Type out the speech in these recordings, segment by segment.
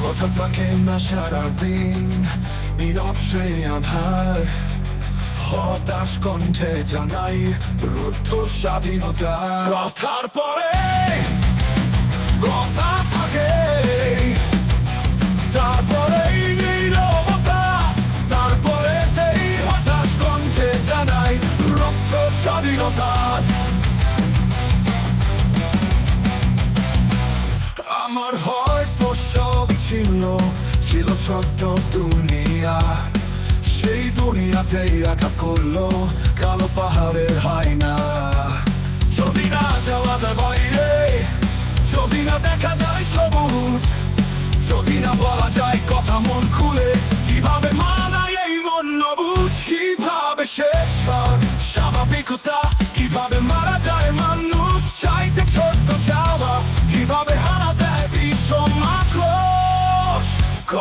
কথা থাকে না সারাদিন, নীরব সেই আধার। হতাশ কণ্ঠে জানাই রুদ্ধ স্বাধীনতা। কথার পরে, কথা স্বাধীনতা আমার হয়তো সব ছিল ছিল ছোট্ট দুনিয়া। সেই দুনিয়াতেই আঘাত করল, কালো পাহাড়ের যদি না যাওয়া যায় বাইরে, যদি না দেখা যায় সবুজ, যদি না বলা যায় কথা মন খুলে, কীভাবে মানায় এই মন নবুজ কীভাবে শেষ স্বাভাবিকতা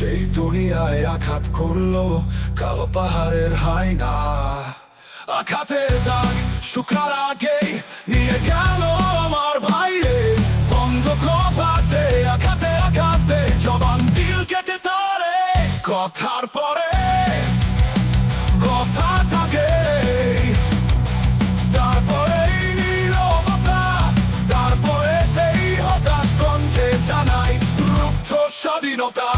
সেই দুনিয়ায় আঘাত করল, কালো পাহাড়ের হাই না আঘাতের দাগ শুকার আগে নিয়ে গেল আমার ভাইরে। বন্ধ কপাতে আঘাতে আঘাতে, জবান দিল কেটে তারে। কথার পরে, কথা থাকে। তারপরে স্বাধীনতা।